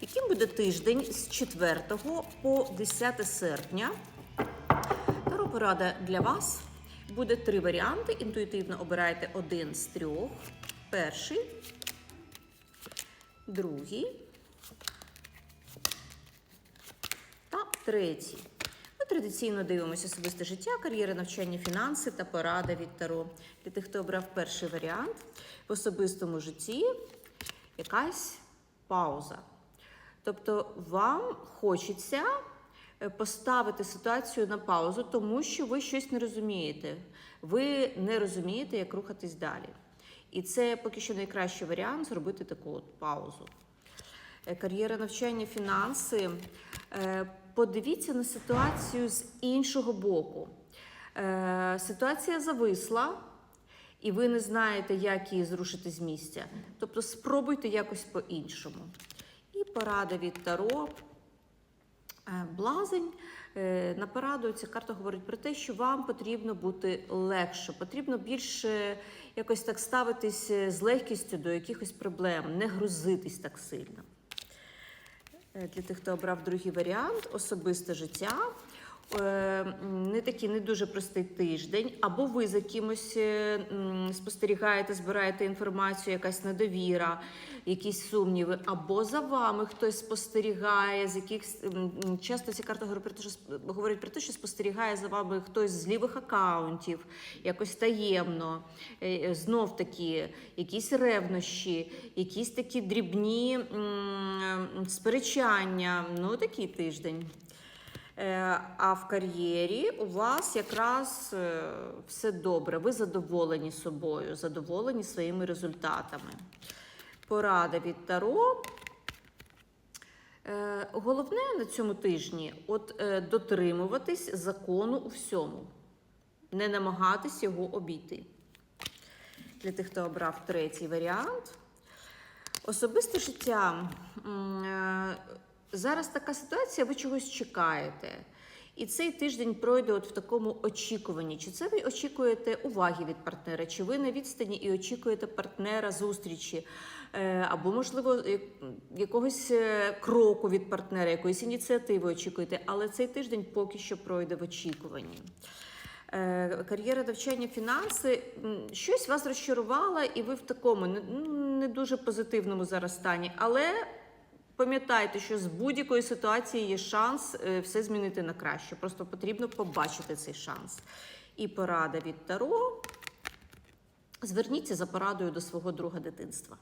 Яким буде тиждень з 4 по 10 серпня? Таро порада для вас. Буде три варіанти. Інтуїтивно обирайте один з трьох. Перший, другий та третій. Ми традиційно дивимося особисте життя, кар'єра, навчання, фінанси та порада від Таро. Для тих, хто обрав перший варіант, в особистому житті якась пауза. Тобто вам хочеться е, поставити ситуацію на паузу, тому що ви щось не розумієте. Ви не розумієте, як рухатись далі. І це поки що найкращий варіант зробити таку от паузу. Е, Кар'єра навчання, фінанси. Е, Подивіться на ситуацію з іншого боку. Ситуація зависла, і ви не знаєте, як її зрушити з місця. Тобто спробуйте якось по-іншому. Порада від Таро. Е, Блазень Е, на пораду ця карта говорить про те, що вам потрібно бути легше, потрібно більше якось так ставитись е, з легкістю до якихось проблем, не грузитись так сильно. Для тих, хто обрав другий варіант, особисте життя. Е, Не такий не дуже простий тиждень, або ви за кимось е, спостерігаєте, збираєте інформацію, якась недовіра, якісь сумніви, або за вами хтось спостерігає, з яких часто ця карта говорить про те, що говорить про те, що спостерігає за вами хтось з лівих акаунтів, якось таємно. Е, Знов таки, якісь ревнощі, якісь такі дрібні сперечання. Ну, такий тиждень. Е, А в кар'єрі у вас якраз е, все добре. Ви задоволені собою, задоволені своїми результатами. Порада від Таро. Е, Головне на цьому тижні от дотримуватись закону у всьому, не намагатись його обійти. Для тих, хто обрав третій варіант. Особисте життя. Зараз така ситуація, ви чогось чекаєте. І цей тиждень пройде от в такому очікуванні. Чи це ви очікуєте уваги від партнера, чи ви на відстані і очікуєте партнера зустрічі, Е, або, можливо, якогось е, кроку від партнера, якоїсь ініціативи очікуєте, але цей тиждень поки що пройде в очікуванні. Е, Кар'єра навчання, фінанси, щось вас розчарувало, і ви в такому не, ну, дуже позитивному зараз стані. Але пам'ятайте, що з будь-якої ситуації є шанс е, все змінити на краще. Просто потрібно побачити цей шанс. І порада від Таро. Зверніться за порадою до свого друга дитинства.